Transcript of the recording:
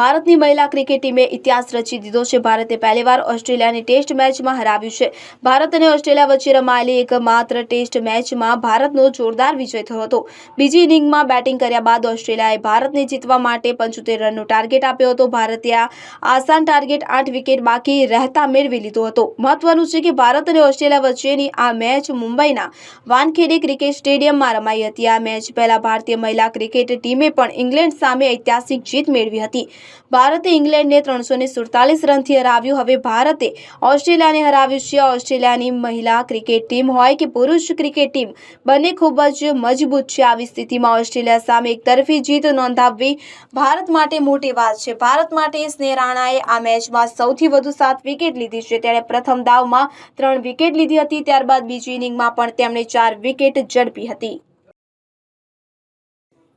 ભારતની મહિલા ક્રિકેટ ટીમે ઇતિહાસ રચી દીધો છે. ભારતે પહેલીવાર ઓસ્ટ્રેલિયાની ટેસ્ટ મેચમાં હરાવ્યું છે. ભારત અને ઓસ્ટ્રેલિયા વચ્ચે રમાયેલી એક માત્ર ટેસ્ટ મેચમાં ભારતનો જોરદાર વિજય થયો હતો. બીજી ઇનિંગમાં બેટિંગ કર્યા બાદ ઓસ્ટ્રેલિયાએ ભારતને જીતવા માટે પંચોતેર રનનો ટાર્ગેટ આપ્યો હતો. ભારતે આ આસાન ટાર્ગેટ આઠ વિકેટ બાકી રહેતા મેળવી લીધો હતો. મહત્વનું છે કે ભારત અને ઓસ્ટ્રેલિયા વચ્ચેની આ મેચ મુંબઈના વાનખેડે ક્રિકેટ સ્ટેડિયમમાં રમાઈ હતી. આ મેચ પહેલા ભારતીય મહિલા ક્રિકેટ ટીમે પણ ઇંગ્લેન્ડ સામે ઐતિહાસિક જીત મેળવી હતી. ભારતે ઇંગ્લેન્ડને ત્રણસો સુડતાલીસ રનથી હરાવ્યું. હવે ભારતે ઓસ્ટ્રેલિયાને હરાવ્યું છે. ઓસ્ટ્રેલિયાની મહિલા ક્રિકેટ ટીમ હોય કે પુરુષ ક્રિકેટ ટીમ, બંને ખૂબ જ મજબૂત છે. આવી સ્થિતિમાં ઓસ્ટ્રેલિયા સામે એકતરફી જીત નોંધાવવી ભારત માટે મોટી વાત છે. ભારત માટે સ્નેહ રાણાએ આ મેચમાં સૌથી વધુ સાત વિકેટ લીધી છે. તેણે પ્રથમ દાવમાં ત્રણ વિકેટ લીધી હતી. ત્યારબાદ બીજી ઇનિંગમાં પણ તેમણે ચાર વિકેટ ઝડપી હતી.